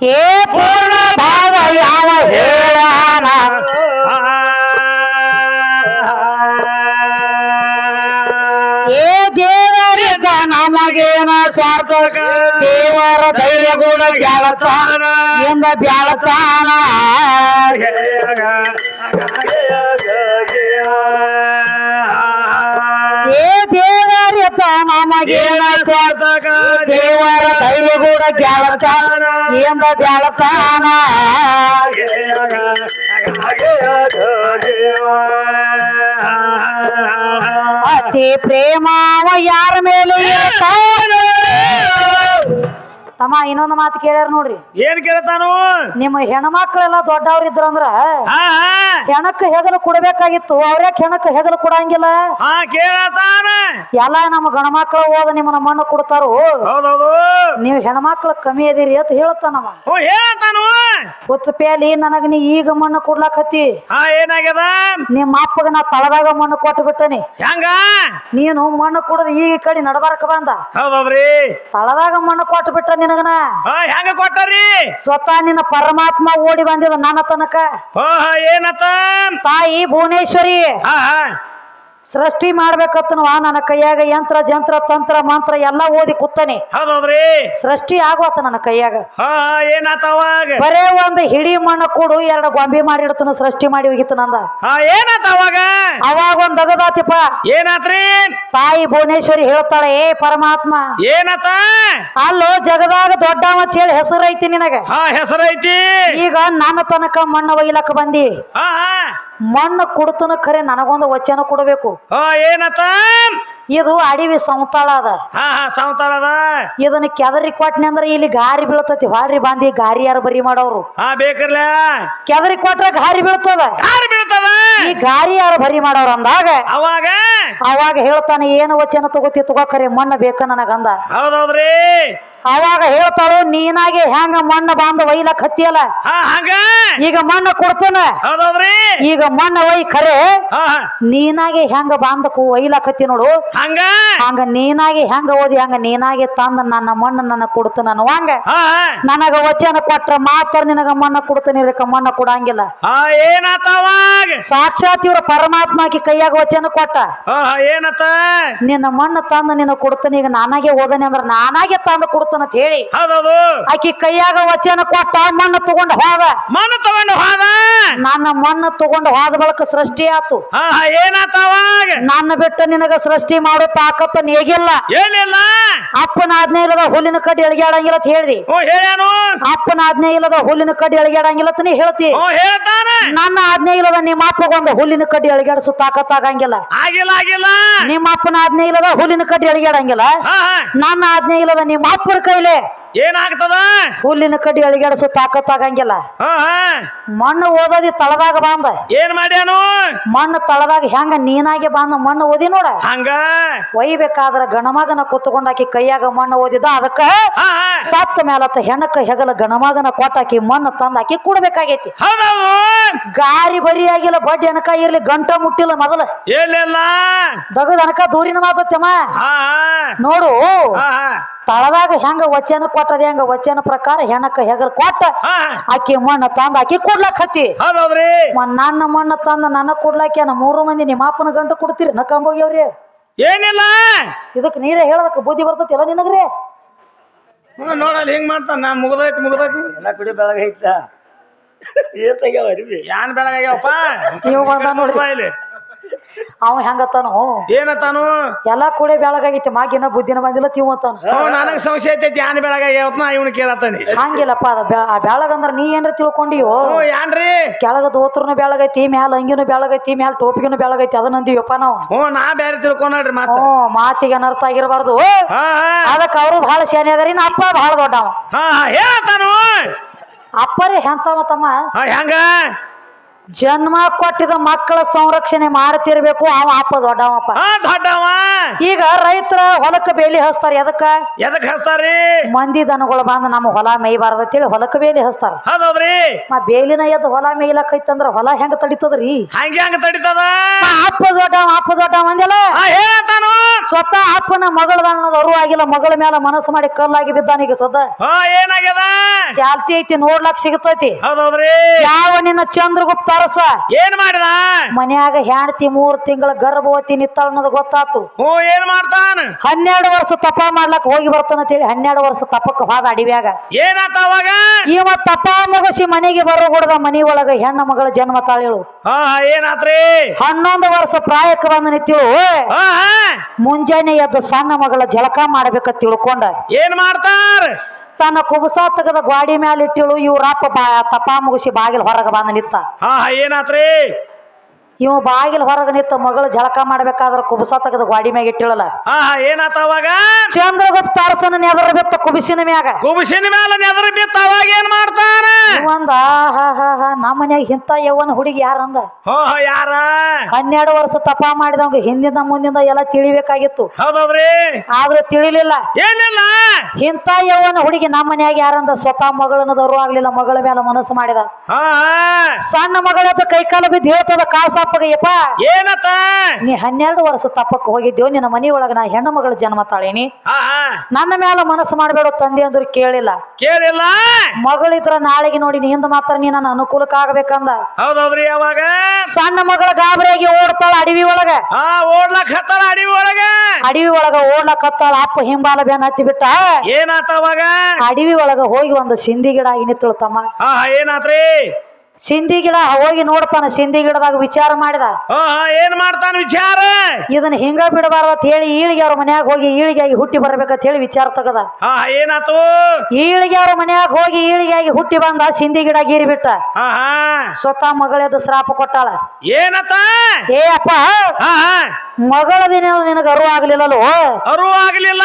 ಏ ಪೂರ್ಣ ಭಾವ ಯಾವ ಹೇಳಾನ ಏ ದೇವರಿಗ ನಮಗೇನ ಸ್ವಾರ್ಥ ದೇವರ ಧೈರ್ಯ ಗುಣ ಬ್ಯಾಳತಾನ ಎಂದ ಬ್ಯಾಳತಾನ ಏ ದೇವರಿತ ನಮಗೇನ ಸ್ವಾರ್ಥ ದೇವರ ಧೈರ್ಯ ಗುಣ ಬ್ಯಾಳತಾನ ಎಂದ ಬ್ಯಾಳತಾನ ಅತಿ ಪ್ರೇಮಾವ ಯಾರ ಮೇಲೆ ಇರ್ತಾನ? ತಮ್ಮ ಇನ್ನೊಂದು ಮಾತು ಕೇಳ್ಯಾರ ನೋಡ್ರಿ. ಏನ್ ಕೇಳ್ತಾನು? ನಿಮ್ಮ ಹೆಣ್ಮಕ್ಳೆಲ್ಲ ದೊಡ್ಡವ್ರಿದ್ರಂದ್ರ ಹಾ ಹೆಣಕ್ ಹೆಗಲು ಕೊಡ್ಬೇಕಾಗಿತ್ತು ಅವ್ರೆ ಹೆಣಕ್ ಹೆಗಲು ಕೊಡಂಗಿಲ್ಲ? ಹಾ ಕೇಳತಾನ. ಎಲ್ಲ ನಮ್ಮ ಗಣಮಕ್ಳು ಹೋದ ನಿಮ್ಮನ್ನ ಮಣ್ಣು ಕೊಡ್ತಾರು? ಹೌದೌದು. ನೀವು ಹೆಣ್ಮಕ್ಳು ಕಮ್ಮಿ ಅದೀರಿ ಅಂತ ಹೇಳ್ತಾನವ. ಹೇಳತಾನು ಹುಚ್ಚ ಪ್ಯಾಲಿ ನನಗ ನೀ ಈಗ ಮಣ್ಣು ಕೊಡ್ಲಾಕತ್ತಿ. ಹಾ ಏನಾಗ್ಯದ? ನಿಮ್ಮ ಅಪ್ಪಗ ನಾ ತಳದಾಗ ಮಣ್ಣು ಕೊಟ್ಟು ಬಿಟ್ಟನಿ. ಹೆಂಗ? ನೀನು ಮಣ್ಣು ಕುಡದ ಈಗ ಈ ಕಡೆ ನಡಬಾರಕ ಬಂದ. ಹೌದೌದ್ರಿ. ತಳದಾಗ ಮಣ್ಣು ಕೊಟ್ಟು ಬಿಟ್ಟ ನಿನಗನ? ಹೆಂಗ ಕೊಟ್ಟರಿ? ಸ್ವತಃ ನಿನ್ನ ಪರಮಾತ್ಮ ಓಡಿ ಬಂದಿದ ನನ್ನ ತನಕ. ಏನತ್ತ ತಾಯಿ ಭುವನೇಶ್ವರಿ. ಸೃಷ್ಟಿ ಮಾಡ್ಬೇಕತ್ತನವ ನನ್ನ ಕೈಯಾಗ ಯಂತ್ರ ಜಂತ್ರ ತಂತ್ರ ಮಂತ್ರ ಎಲ್ಲ ಓದಿ ಕುತ್ತನೆ ಹೌದೌದ್ರಿ? ಸೃಷ್ಟಿ ಆಗೋತ ನನ್ನ ಕೈಯಾಗ. ಹಾ ಏನಾತವಾಗ ಏನಾತ ಬರೇ ಒಂದು ಹಿಡಿ ಮಣ್ಣು ಕೊಡು ಎರಡು ಗೊಂಬೆ ಮಾಡಿಡ್ತನು ಸೃಷ್ಟಿ ಮಾಡಿ ಹೋಗಿತ್ತು ನಂದ. ಹಾ ಏನಾತ ಅವಾಗ ಅವಾಗ ಒಂದ್ ದಗದಾತಿಪ್ಪ. ಏನಾತ್ರಿ? ತಾಯಿ ಭುವನೇಶ್ವರಿ ಹೇಳ್ತಾಳೆ ಏ ಪರಮಾತ್ಮ ಏನತ್ತ ಅಲ್ಲೋ ಜಗದಾಗ ದೊಡ್ಡ ಅಂತ ಹೇಳಿ ಹೆಸರೈತಿ ನಿನಗ. ಹಾ ಹೆಸರೈತಿ. ಈಗ ನನ್ನ ತನಕ ಮಣ್ಣ ಒಯ್ಲಕ್ಕ ಬಂದಿ. ಹಾ ಹಾ. ಮಣ್ಣು ಕುಡ್ತನ ಖರೆ ನನಗೊಂದು ವಚನ ಕೊಡಬೇಕು. ಏನತ ಇದು ಅಡಿವಿ ಸಂತಾಳ ಅದ. ಸಂತಾಳ ಅದ. ಇದನ್ನ ಕೆದರಿ ಕೊಟ್ನಿ ಅಂದ್ರೆ ಇಲ್ಲಿ ಗಾರಿ ಬೀಳ್ತತಿ. ಹೊಳ್ರಿ ಬಾಂಧಿ ಗಾರಿ ಯಾರು ಬರಿ ಮಾಡೋರು? ಹಾ ಬೇಕರ್ಲ? ಕೆದರಿ ಕೊಟ್ರೆ ಗಾರಿ ಬೀಳ್ತದ? ಗಾರಿ ಬೀಳ್ತದ? ಈ ಗಾರಿ ಯಾರು ಬರಿ ಮಾಡೋರು ಅಂದಾಗ ಅವಾಗ? ಅವಾಗ ಹೇಳ್ತಾನೆ ಏನು ವಚನ ತಗೋತಿ ತಗೋಕರೆ ಮಣ್ಣು ಬೇಕ ನನಗಂದ. ಹೌದೌದ್ರಿ. ಅವಾಗ ಹೇಳ್ತಾಳು ನೀನಾಗೆ ಹೆಂಗ ಮಣ್ಣ ಬಾಂಧ ಒಯ್ಲಕ್ ಹತ್ತಿಯಲ್ಲ? ಈಗ ಮಣ್ಣ ಕೊಡ್ತೇನ. ಈಗ ಮಣ್ಣ ಒಯ್ ಖರೆ. ನೀನಾಗೆ ಹೆಂಗ ಬಾಂಧ ಒಯ್ಲಕ್ ಹತ್ತಿ ನೋಡು. ಹಂಗ? ಹಂಗ ನೀನಾಗೆ ಹೆಂಗ ಓದಿ ಹಂಗ ನೀನಾಗೆ ತಂದ ನನ್ನ ಮಣ್ಣ ನನ್ನ ನಾನು. ಹಂಗ? ನನಗ ವಚನ ಕೊಟ್ರ ಮಾತ್ರ ನಿನಗ ಮಣ್ಣ ಕೊಡ್ತೇನೆ ಇರಕ ಮಣ್ಣ ಕೊಡಂಗಿಲ್ಲ. ಸಾಕ್ಷಾತ್ ಇವ್ರ ಪರಮಾತ್ಮಕಿ ಕೈಯಾಗ ವಚನ ಕೊಟ್ಟ. ಏನತ್ತ ನಿನ್ನ ಮಣ್ಣ ತಂದ ನಿನ್ನ ಕೊಡ್ತೇನೆ ಈಗ ನಾನಾಗೆ ಓದನೆ ಅಂದ್ರ ನಾನಾಗೆ ತಂದ ಕೊಡ್ತಾನ. ಅಂತ ಹೇಳಿ ಹೌದೌದು. ಆಕಿ ಕೈಯಾಗ ವಚನ ಕೊಟ್ಟ ಮಣ್ಣು ತಗೊಂಡು ಹೋದ. ಮಣ್ಣು ತಗೊಂಡು ಹೋದ. ನನ್ನ ಮಣ್ಣು ತಗೊಂಡು ಹೋದ ಬಳಕ ಸೃಷ್ಟಿ ಆತು. ಹಾ ನನ್ನ ಬಿಟ್ಟು ನಿನಗ ಸೃಷ್ಟಿ ಮಾಡೋ ತಾಕತ್ತ ಹೇಗಿಲ್ಲ. ಏನಿಲ್ಲ. ಅಪ್ಪನ ಆಜ್ಞೆ ಇಲ್ಲದ ಹುಲ್ಲಿನ ಕಡ್ಡಿ ಎಳಗ್ಯಾಡಂಗಿಲ್ಲ ಅಂತ ಹೇಳ್ದಿ. ಹೇಳ್ಯಾನು ಅಪ್ಪನ ಆಜ್ಞೆ ಇಲ್ಲದ ಹುಲ್ಲಿನ ಕಡ್ಡಿ ಎಳಗ್ಯಾಡಂಗಿಲ್ಲ ಅಂತ ನೀ ಹೇಳ್ತಿ. ಹೇಳ್ತಾನ. ನನ್ನ ಆಜ್ಞೆ ಇಲ್ಲದ ನಿಮ್ಮ ಅಪ್ಪಗೊಂದು ಹುಲ್ಲಿನ ಕಡ್ಡಿ ಎಳಗ್ಯಾಡಿಸು ತಾಕತ್ ಆಗಂಗಿಲ್ಲ ಆಗಿಲ್ಲ ಆಗಿಲ್ಲ. ನಿಮ್ಮ ಅಪ್ಪನ ಆಜ್ಞೆ ಇಲ್ಲದ ಹುಲ್ಲಿನ ಕಡ್ಡಿ ಎಳಗ್ಯಾಡಂಗಿಲ್ಲ ಹಾ ಹಾ. ನನ್ನ ಆಜ್ಞೆ ಇಲ್ಲದ ನಿಮ್ಮ ಅಪ್ಪನ ಕೈಲೆ ಏನಾಗ್ತದ? ಹುಲ್ಲಿನ ಕಡ್ಡಿ ಎಳಗ್ಯಾಡಿಸು ತಾಕತ್ ಆಗಂಗಿಲ್ಲ. ಹಾ ಹಾ. ಮಣ್ಣು ಓದೋದಿ ತಳದಾಗ ಬಂದ. ಏನ್ ಮಾಡ್ಯಾನು? ಮಣ್ಣು ತಳದಾಗ ಹೆಂಗ ನೀನಾಗೆ ಬಂದ ಮಣ್ಣು ಓದಿ ನೋಡ. ಹಂಗ? ಒಯ್ಬೇಕಾದ್ರ ಗಣಮಗನ ಕುತ್ಕೊಂಡಾಕಿ ಕೈಯಾಗ ಮಣ್ಣು ಓದಿದ ಅದಕ್ಕ ಹಾ ಹಾ. ಸತ್ತ ಮೇಲತ್ತ ಹೆಣಕ್ಕ ಹೆಗಲ ಗಣಮಗನ ಕೊಟ್ಟಾಕಿ ಮಣ್ಣು ತಂದಾಕಿ ಕೂಡ್ಬೇಕಾಗೈತಿ. ಹೌದೌದು. ಗಾರಿ ಬರಿ ಆಗಿಲ್ಲ ಬಡ್ಡಿ ಅನಕ ಇರ್ಲಿ ಗಂಟ ಮುಟ್ಟಿಲ್ಲ ಮೊದಲ. ಏನಿಲ್ಲ ದಗದ ಅನಕ ದೂರಿನ ಮಾತತ್ತಮ್ಮ ಹಾ. ನೋಡು. ಹಾ ಹಾ. ತಳದಾಗ ಹೆಂಗ ವಚನ ಕೊಟ್ಟದ ಹೆಂಗ ವಚನ ಪ್ರಕಾರ ಹೆಣಕ ಹೆಗರ್ ಕೊಟ್ಟ ಆಕಿ ಮಣ್ಣ ತಂದ ಆಕಿ ಕೊಡ್ಲಕ್ ಹತ್ತಿ. ನನ್ನ ಮಣ್ಣ ತಂದ ನನ್ನ ಕೊಡ್ಲಾಕ ನಾ ಮೂರು ಮಂದಿ ನಿಮ್ಮ ಅಪ್ಪನ ಗಂಟು ಕೊಡ್ತೀರಿ? ನಕ್ಕಂಬೋಗ್ಯವ್ರಿ ಏನಿಲ್ಲ. ಇದಕ್ ನೀರೇ ಹೇಳದಕ್ ಬುದ್ಧಿ ಬರ್ತತಿಲ್ಲ ನಿನಗ್ರಿ? ನೋಡಲ್ಲ ಹೆಂಗ್ ಮಾಡ್ತಾನ ನಾನ್ ಮುಗ್ದೈತಿ ಮುಗ್ದೈತಿ ಎಲ್ಲ ಕುಡಿ ಬೆಳಗೈತ ಏನ್ ತೆಗ್ಯಾವ ಅರಿವಿ ಯಾನ್ ಬೆಳಗಾಗ್ಯಾವಪ್ಪ ನೀವು ಬಂದ ನೋಡಿ ಬಾ ಇಲ್ಲಿ. ಅವ ಹೆಂಗತ್ತಾನು? ಏನತ್ತಾನು? ಎಲ್ಲಾ ಕೂಡೆ ಬೆಳಗಾಗೈತಿ ಮಾಗಿನ ಬುದ್ಧಿನ ಬಂದಿಲ್ಲ ತೀವ್ ನನಗೆ ಸಂಶಯ ಐತೈತಿ ಯಾನ್ ಬೆಳಗಾಗ್ಯಾವತ್ ನಾ ಇವನು ಕೇಳತ್ತಾನಿ. ಹಂಗಿಲ್ಲಪ್ಪ ಅದ ಬೆಳಗಂದ್ರ ನೀ ಏನ್ರ ತಿಳ್ಕೊಂಡಿಯೋ? ಏನ್ರಿ ಕೆಳಗ ದೋತ್ರನು ಬೆಳಗೈತಿ ಮ್ಯಾಲ ಅಂಗಿನೂ ಬೆಳಗೈತಿ ಮ್ಯಾಲ ಟೋಪಿಗೂ ಬೆಳಗೈತಿ ಅದನ್ನ ಅಂದಿವಪ್ಪ ನಾವು. ಹ್ಞೂ ನಾ ಬೇರೆ ತಿಳ್ಕೊಂಡ್ರಿ ಮಾತು. ಹ್ಞೂ ಮಾತಿಗೆ ಅನರ್ಥ ಆಗಿರಬಾರ್ದು. ಅದಕ್ಕೆ ಅವರು ಬಹಳ ಶಾನೆ ಅದರಿ ನಾ ಅಪ್ಪ ಬಹಳ ದೊಡ್ಡವ. ಅಪ್ಪರಿ ಅಪ್ಪರೇ ಹೆಂತವ ತಮ್ಮ? ಹೆಂಗ? ಜನ್ಮ ಕೊಟ್ಟಿದ ಮಕ್ಕಳ ಸಂರಕ್ಷಣೆ ಮಾಡ್ತಿರ್ಬೇಕು. ಅವ ಅಪ್ಪ ದೊಡ್ಡವಪ್ಪ ಆ ದೊಡ್ಡವ. ಈಗ ರೈತರ ಹೊಲಕ್ಕೆ ಬೇಲಿ ಹಚ್ತಾರ ಎದಕ್ಕ? ಎದಕ್ ಹಚ್ತಾರಿ ಮಂದಿ ದನಗಳು ಬಂದು ನಮ್ಮ ಹೊಲ ಮೇಯ್ಬಾರ್ದು ಅಂತೇಳಿ ಹೊಲಕ್ಕೆ ಬೇಲಿ ಹಚ್ತಾರ ಹೌದ್ರಿ ಮಾ ಬೇಲಿನ ಎದ್ದು ಹೊಲ ಮೇಯ್ಲಕ್ಕೈತಂದ್ರ ಹೊಲ ಹೆಂಗ ತಡಿತದ್ರಿ? ಹಂಗೆ ಹಂಗ ತಡಿತದ? ಅಪ್ಪ ದೊಡ್ಡವ ಅಪ್ಪ ದೊಡ್ಡವ ಅಂದೆಲ್ಲ ಹೇಳ್ತಾನು ಸ್ವತಃ ಅಪ್ಪನ ಮಗಳ ಅನ್ನೋದು ಅರು ಆಗಿಲ್ಲ ಮಗಳ ಮೇಲೆ ಮನಸ್ಸು ಮಾಡಿ ಕಲ್ಲಾಗಿ ಬಿದ್ದಾನ ಈಗ ಸದ ಹಾ ಏನಾಗ್ಯದ? ಚಾಲ್ತಿ ಐತಿ ನೋಡ್ಲಕ್ ಸಿಗತೈತಿ ಹೌದೌದ್ರಿ. ಯಾವ ನಿನ್ನ ಚಂದ್ರಗುಪ್ತ ಅರಸ. ಏನ್ ಮಾಡಿದ? ಮನ್ಯಾಗ ಹೆಂಡತಿ ಮೂರ್ ತಿಂಗಳ ಗರ್ಭವತಿ ನಿತ್ತಾಳ ಅನ್ನೋದು ಗೊತ್ತಾತು. ಹ್ಞೂ ಏನ್ ಮಾಡ್ತಾನ? ಹನ್ನೆರಡು ವರ್ಷ ತಪ ಮಾಡ್ಲಕ್ ಹೋಗಿ ಬರ್ತಾನ ಅಂತೇಳಿ ಹನ್ನೆರಡು ವರ್ಷ ತಪಕ್ಕೆ ಹೋದ ಅಡಿವ್ಯಾಗ. ಏನಾತ ಅವಾಗ? ಇವ ತಪ ಮುಗಿಸಿ ಮನೆಗೆ ಬರೋ ಗುಡ್ದ ಮನಿ ಒಳಗ ಹೆಣ್ಣ ಮಗಳ ಜನ್ಮ ತಾಳಿಳು. ಹಾ ಹಾ ಏನಾತ್ರಿ? ಹನ್ನೊಂದು ವರ್ಷ ಪ್ರಾಯಕ್ಕೆ ಬಂದ ನಿಂತಿಳು. ಹಾ ಹಾ. ಮುಂಜಾನೆ ಎದ್ದು ಸಣ್ಣ ಮಗಳ ಜಳಕ ಮಾಡ್ಬೇಕ ತಿಳ್ಕೊಂಡ. ಏನ್ ಮಾಡ್ತಾರ? ತನ್ನ ಕುಬಸ ತೆಗೆದ ಗ್ವಾಡಿ ಮ್ಯಾಲ ಇಟ್ಟಿಳು ಇವ್ರಪ್ಪ ಬಾ ತಪ ಮುಗಿಸಿ ಬಾಗಿಲು ಹೊರಗೆ ಬಂದ ನಿತ್ತ ಹಾ ಹಾ, ಏನಾತ್ರಿ? ಇವ ಬಾಗಿಲು ಹೊರಗೆ ನಿತ್ತ ಮಗಳು ಜಳಕ ಮಾಡ್ಬೇಕಾದ್ರ ಕುಬಸ ತೆಗೆದು ಗ್ವಾಡಿ ಮ್ಯಾಗ ಇಟ್ಟಿಳಲ್ಲ. ಏನಾತ ಅವಾಗ? ಚಂದ್ರಗುಪ್ತ ಅರಸನ ನೆದರ ಬಿತ್ತ ಕುಬಿಸಿನ ಮ್ಯಾಗ. ಕುಬಸಿನ ಮ್ಯಾಲ ನೆದ್ರ ಬಿತ್ತ ಅವಾಗ ಏನ್ ಮಾಡ್ತಾರ ಒಂದ ಆಹಾ ಹಾ ಹಾ ನಮ್ಮ ಮನ್ಯಾಗ ಇಂತ ಯವ್ವನ ಹುಡುಗಿ ಯಾರಂದ? ಯಾರ? ಹನ್ನೆರಡು ವರ್ಷ ತಪ ಮಾಡಿದವಂಗ ಹಿಂದಿಂದ ಮುಂದಿಂದ ಎಲ್ಲ ತಿಳಿಬೇಕಾಗಿತ್ತು. ಹೌದೌದ್ರಿ? ಆದ್ರೆ ತಿಳಿಲಿಲ್ಲ. ಏನಿಲ್ಲ? ಇಂತ ಯವ್ವನ ಹುಡುಗಿ ನಮ್ಮ ಮನ್ಯಾಗ ಯಾರಂದ? ಸ್ವತಃ ಮಗಳನ್ನದವರು ಆಗ್ಲಿಲ್ಲ ಮಗಳ ಮೇಲೆ ಮನಸ್ಸು ಮಾಡಿದ. ಸಣ್ಣ ಮಗಳ ಕೈಕಾಲ ಬಿದ್ದು ಹೇಳ್ತದ ಕಾಸಪ್ಪಗ ಯಪ್ಪ ಏನತ್ತ? ನೀ ಹನ್ನೆರಡು ವರ್ಷ ತಪ್ಪಕ್ಕೆ ಹೋಗಿದ್ದೇವು ನಿನ್ನ ಮನಿ ಒಳಗ ನಾ ಹೆಣ್ಣು ಮಗಳ ಜನ್ಮ ತಾಳೇನಿ. ನನ್ನ ಮೇಲೆ ಮನಸ್ಸು ಮಾಡಬೇಡ ತಂದೆ ಅಂದ್ರು ಕೇಳಿಲ್ಲ. ಕೇಳಿಲ್ಲ? ಮಗಳಿದ್ರ ನಾಳೆಗೆ ನೋಡಿ ನೀ ಹಿಂದ ಮಾತ್ರ ನೀ ನನ್ನ ಅನುಕೂಲಕ್ಕೆ ಆಗ್ಬೇಕಂದ. ಹೌದೌದ್ರಿ ಯಾವಾಗ? ಸಣ್ಣ ಮಗಳ ಗಾಬರಿಯಾಗಿ ಓಡ್ತಾಳ ಅಡವಿ ಒಳಗ. ಓಡ್ಲಕ್ ಹತ್ತಾಳ ಅಡಿವಿ ಒಳಗ? ಅಡವಿ ಒಳಗ ಓಡ್ಲಕ್ ಹತ್ತಾಳ ಅಪ್ಪ ಹಿಂಬಾಲ ಬೆನ್ ಹತ್ತಿ ಬಿಟ್ಟ. ಏನಾತ ಅವಾಗ? ಅಡವಿ ಒಳಗ ಹೋಗಿ ಒಂದು ಸಿಂಧಿ ಗಿಡ ಆಗಿ ನಿತ್ತಳು ತಮ್ಮ ಏನಾತ್ರಿ? ಸಿಂಧಿ ಗಿಡ ಹೋಗಿ ನೋಡ್ತಾನ ಸಿಂಧಿ ಗಿಡದಾಗ ವಿಚಾರ ಮಾಡಿದ. ಏನ್ ಮಾಡ್ತಾನ ವಿಚಾರ? ಇದನ್ನ ಹಿಂಗ ಬಿಡಬಾರ್ದ ಅಂತ ಹೇಳಿ ಈಳಿಗೆ ಅವ್ರ ಮನ್ಯಾಗ ಹೋಗಿ ಈಳಿಗೆ ಆಗಿ ಹುಟ್ಟಿ ಬರ್ಬೇಕಂತ ಹೇಳಿ ವಿಚಾರ ತಗದ. ಏನಾತು? ಈಳಿಗೆ ಅವ್ರ ಮನ್ಯಾಗ ಹೋಗಿ ಈಳಿಗೆ ಆಗಿ ಹುಟ್ಟಿ ಬಂದ ಸಿಂಧಿ ಗಿಡ ಗೀರಿ ಬಿಟ್ಟ. ಸ್ವತಃ ಮಗಳೆದು ಶ್ರಾಪ ಕೊಟ್ಟಾಳ. ಏನತ್ತ ಏ ಅಪ್ಪ! ಮಗಳ ದಿನ ನಿನಗೆ ಅರು ಆಗ್ಲಿಲ್ಲಲ್ಲೋ? ಅರು ಆಗ್ಲಿಲ್ಲ.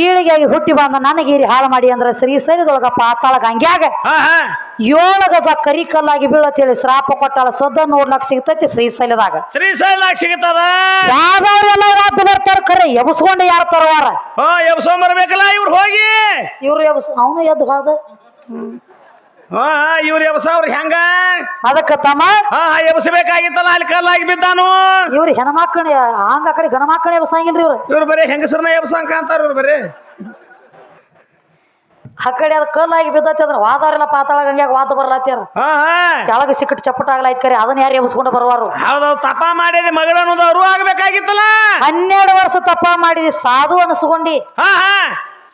ಈಳಿಗೆ ಆಗಿ ಹುಟ್ಟಿ ಬಂದ ನನಗೀರಿ ಹಾಳು ಮಾಡಿ ಅಂದ್ರೆ ಶ್ರೀ ಸೈಲದೊಳಗ ಪಾತಾಳ ಗಂಗ್ಯಾಗ. ಏಳು ಗಜ ಕರಿ ಕಲ್ಲಾಗಿ ಬೀಳತ್ತೇಳಿ ಶ್ರಾಪ ಕೊಟ್ಟಾಳ ಸದ್ದ ನೋಡ್ಲಕ್ ಸಿಗ್ತೈತಿ ಶ್ರೀಶೈಲದಾಗ ಶ್ರೀಶೈಲಾಗ ಸಿಗ್ತದ? ಎಲ್ಲ ರಾತ್ರಿ ಬರ್ತಾರ ಕರೆ? ಎಬ್ಸ್ಕೊಂಡು ಯಾರು ತರವಾರ? ಹಾ ಎಬ್ಸೊಂಡ್ ಬರ್ಬೇಕಲ್ಲ ಇವ್ರು ಹೋಗಿ. ಇವ್ರು ಎಬ್ಸ್ ಅವನು ಎದ್ದು ಹೋದ. ಹಾ ಇವ್ರು ಎಬ್ಸವ್ರು ಹೆಂಗ? ಅದಕ್ಕ ತಮ್ಮ? ಹಾ ಎಬ್ಸಬೇಕಾಗಿತ್ತಲ್ಲ ಅಲ್ಲಿ ಕಲ್ಲಾಗಿ ಬಿದ್ದಾನು. ಇವ್ರು ಹೆಣ್ಮಕ್ಳ ಹಂಗ ಆ ಕಡೆ ಗಣಮಕ್ಕಳು ಎಬ್ಸಂಗಿಲ್ರಿ ಇವ್ರು. ಇವ್ರು ಬರೀ ಹೆಂಗಸರನ್ನ ಎಬ್ಸಂಕ ಅಂತಾರ ಇವ್ರು ಬರೀ. ಆ ಕಡೆ ಅದು ಕಲ್ಲಾಗಿ ಬಿದ್ದತಿ ಅದ್ರ ವಾದವ್ರೆಲ್ಲ ಪಾತಾಳ ಹಂಗ್ಯಾಗ ವಾದ ಬರ್ಲಾತ್ಯಾರ ಹಾ ಹಾ. ಕೆಳಗ ಸಿಕ್ಕಟ್ ಚಪ್ಪಟ ಆಗ್ಲಾಯ್ತು ಕರೆ ಅದನ್ನ ಯಾರು ಎಬ್ಸ್ಕೊಂಡು ಬರುವಾರು? ಹೌದೌದು ತಪ ಮಾಡಿದೆ ಮಗಳ ಅವರು ಆಗಬೇಕಾಗಿತ್ತಲ್ಲ. ಆಗ್ಬೇಕಾಗಿತ್ತಲ್ಲ ಹನ್ನೆರಡು ವರ್ಷ ತಪ್ಪ ಮಾಡಿದಿ ಸಾಧು ಅನಿಸ್ಕೊಂಡಿ. ಹಾ ಹಾ.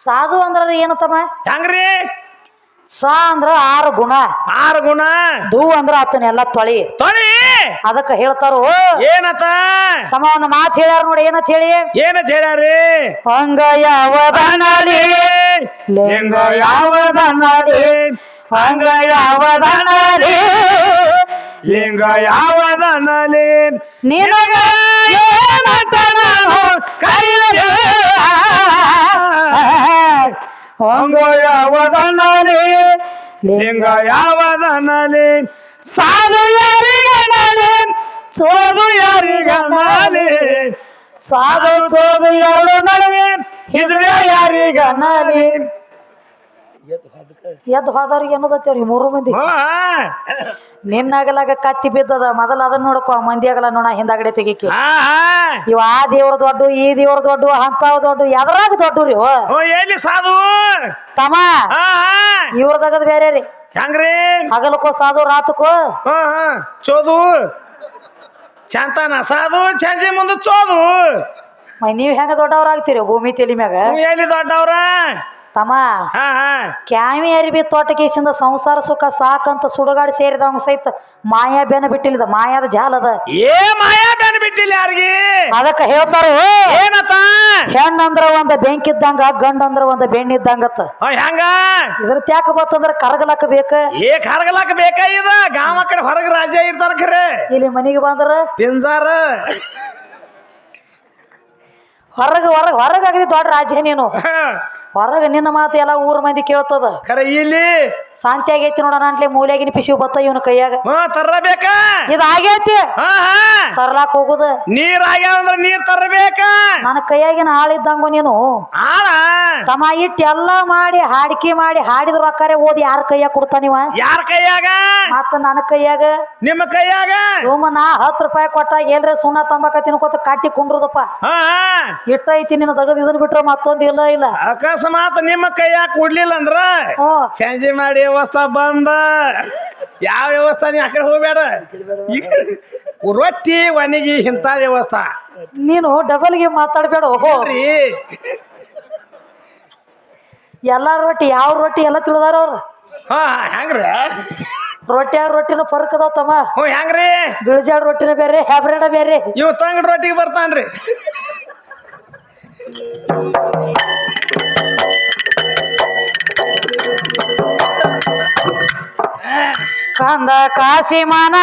ಸಾಧು ಅಂದ್ರ ಏನತ್ತಮ್ಮ ಹೆಂಗ್ರಿ? ಸಾ ಅಂದ್ರ ಆರು ಗುಣ. ಆರು ಗುಣ? ಧೂ ಅಂದ್ರ ಆತನೆಲ್ಲ ತೊಳಿ. ತೊಳಿ? ಅದಕ್ಕ ಹೇಳ್ತಾರು ಏನತ್ತ? ತಮ್ಮ ಒಂದು ಮಾತು ಹೇಳ್ಯಾರ ನೋಡಿ ಏನಂತ ಹೇಳಿ? ಏನಂತ ಹೇಳ್ಯಾರಿ? ಹಂಗ ಯಾವದನಲಿ ಲಿಂಗ ಯಾವದನಲಿ ಹಂಗ ಯಾವದನಲಿ ಲಿಂಗ ಯಾವದನಲಿ ನಿನಗ ಏನಂತ ನಾನು ಕರೆಯಲಿ? ಹಂಗ ಯಾವದನಲಿ ಲಿಂಗ ಯಾವದನಲಿ ಸಾಧು ಯಾರಿಗನಲಿ ಸೋದು ಯಾರಿಗನಲಿ ಸಾಧು ಸೋದು ಎರಡು ನಡುವೆ ಹಿದ್ರೆ ಯಾರಿಗನಲಿ. ಎದ್ದು ಹೋದವ್ರಿಗೆ ಅನ್ನೋದತ್ತೇವ್ರಿ ಮೂರು ಮಂದಿ. ನಿನ್ನ ನಿನ್ನಾಗಲಾಗ ಕತ್ತಿ ಬಿದ್ದದ. ಮೊದಲ ಅದನ್ನ ನೋಡ್ಕೊ. ಮಂದಿ ಆಗಲ್ಲ ನೋಡ ಹಿಂದಾಗಡೆ ತೆಗಿಕಿ. ಇವ ಆ ದೇವ್ರ ದೊಡ್ಡ ಈ ದೇವ್ರ ದೊಡ್ಡ ಅಂತಾವ್ ದೊಡ್ಡ ಎದ್ರಾಗ ದೊಡ್ಡ ರೀ ಓ ಎಲ್ಲಿ ಸಾಧು? ತಮ್ಮ ಇವ್ರದಾಗದ್ ಹಾ. ಇವ್ರದಾಗದ ಬೇರೆ ರೀ ಹೆಂಗ್ರಿ? ಹಗಲಕ್ಕೋ ಸಾಧು ರಾತಕ್ಕೋ? ಚೋದು? ಚಂತನ ಸಾಧು ಚಂಜಿ ಮುಂದೆ ಚೋದು? ಮೈ ನೀವ್ ಹೆಂಗ ದೊಡ್ಡವ್ರಾಗ್ತೀರಿ ಭೂಮಿ ತೆಲಿ ಮ್ಯಾಗ? ಎಲ್ಲಿ ದೊಡ್ಡವ್ರ? ತಮ್ಮ ಕ್ಯಾಮಿ ಹಾ ಅರಿಬಿ ತೋಟಕೇಸಿಂದ ಸಂಸಾರ ಸುಖ ಸಾಕಂತ ಸುಡುಗಾಡಿ ಸೇರಿದವಂಗ ಸಹಿತ ಮಾಯಾ ಬೆನ ಬಿಟ್ಟಿಲ್ಲದ ಮಾಯಾದ ಜಾಲದ ಏ ಮಾಯಾ ಬೆನ್ನ ಬಿಟ್ಟಿಲ್ಲ ಯಾರಿಗೆ? ಅದಕ್ಕ ಹೇಳ್ತಾರ? ಏನತ್ತ? ಹೆಣ್ಣಂದ್ರ ಒಂದ ಬೆಂಕಿದ್ದಂಗ ಗಂಡಂದ್ರ ಒಂದ ಬೆಣ್ಣಿದ್ದಂಗತ್ತ. ಹಾ, ಹೆಂಗ? ಇದ್ರ ತ್ಯಾಕ ಬತ್ತಂದ್ರ ಕರಗಲಕ್ಕ ಬೇಕ? ಏ ಕರ್ಗಲಾಕ ಬೇಕ ಇದ? ಗಾಮ ಕಡೆ ಹೊರಗೆ ರಾಜ್ಯ ಇರ್ತಾರ ಖರೆ. ಇಲ್ಲಿ ಮನಿಗೆ ಬಂದ್ರ? ಪಿಂಜಾರ. ಹೊರಗ ಹೊರಗ ಹೊರಗ ಆಗದಿ ದೊಡ್ಡ ರಾಜ್ಯ ನೀನು. ಹೊರಗ ನಿನ್ನ ಮಾತು ಎಲ್ಲ ಊರ ಮಂದಿ ಕೇಳ್ತದ. ಖರೆ ಇಲ್ಲಿ ಶಾಂತಿ ಆಗೈತಿ ನೋಡೋಣ ಅಂಟ್ಲೆ ಮೂಲೆಗಿನ ಪಿಸಿ ಬತ್ತ ಇವನ ಕೈಯಾಗ. ತರಬೇಕ ಇದು ಆಗೈತಿ ಹಾ ಹಾ. ತರ್ಲಾಕ್ ಹೋಗುದ. ನೀರ್ ಆಗ್ಯಾವ ಅಂದ್ರ ನೀರ್ ತರಬೇಕ ನನ್ನ ಕೈಯಾಗಿನ ಆಳಿದ್ದಂಗು ನೀನು. ಆಳ ತಮ್ಮ ಇಟ್ಟು ಎಲ್ಲ ಮಾಡಿ ಹಾಡಿಕೆ ಮಾಡಿ ಹಾಡಿದ ರೊಕ್ಕರೆ ಓದಿ ಯಾರ ಕೈಯಾಗ ಕೊಡ್ತಾನಿವ ಯಾರ ಕೈಯಾಗ? ಮತ್ತ ನನ್ನ ಕೈಯಾಗ? ನಿಮ್ಮ ಕೈಯಾಗ? ಸುಮ್ಮ ನಾ ಹತ್ತು ರೂಪಾಯಿ ಕೊಟ್ಟಾಗ ಏನ್ರ ಸುಣ್ಣ ತಂಬಾಕ ತಿನ್ಕೋತ ಕಟ್ಟಿ ಕುಂಡ್ರದಪ್ಪ. ಹಾ ಇಟ್ಟ ಐತಿ ನಿನ್ನ ತಗದ್ ಇದನ್ ಬಿಟ್ರ ಮತ್ತೊಂದು ಇಲ್ಲ ಇಲ್ಲ. ಅಕಸ್ಮಾತ್ ನಿಮ್ಮ ಕೈಯಾಗ ಕೊಡ್ಲಿಲ್ಲ ಅಂದ್ರ ಹ್ಞೂ. ಚೇಂಜ್ ಮಾಡಿ ವ್ಯವಸ್ಥೆ ಬಂದ. ಯಾವ ವ್ಯವಸ್ಥೆ ನೀ ಆ ಕಡೆ ಹೋಗ್ಬೇಡ. ಈ ಕಡೆ ರೊಟ್ಟಿ ಒಣಗಿ ಇಂಥ ವ್ಯವಸ್ಥೆ. ನೀನು ಡಬಲ್ಗೆ ಮಾತಾಡ್ಬೇಡ ಹೋಗ್ರಿ ಎಲ್ಲ ರೊಟ್ಟಿ ಯಾವ ರೊಟ್ಟಿ ಎಲ್ಲ ತಿಳಿದಾರ ಅವ್ರು? ಹಾ ಹೆಂಗ್ರಿ ರೊಟ್ಟಿ ಯಾವ ರೊಟ್ಟಿನ ಫರ್ಕ್ ಅದಾವ ತಮ್ಮ. ಹ್ಞೂ ಹೆಂಗ್ರಿ ಬಿಳಿಜಾಡ್ ರೊಟ್ಟಿನ ಬೇರೆ ಹ್ಯಾಬ್ರೇಡ ಬೇರೆ. ಇವ್ ತಂಗಡ ರೊಟ್ಟಿಗೆ ಬರ್ತಾನ್ರಿ. ಕಂದ ಕಾಶಿ ಮನ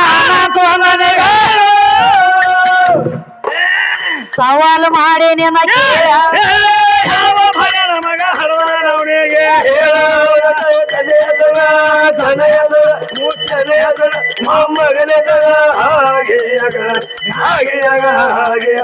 ಸವಾಲು ಮಾಡಿ ನಿನ್ನ? ಹಾಗೆ ಹಾಗೆ ಹಾಗೆ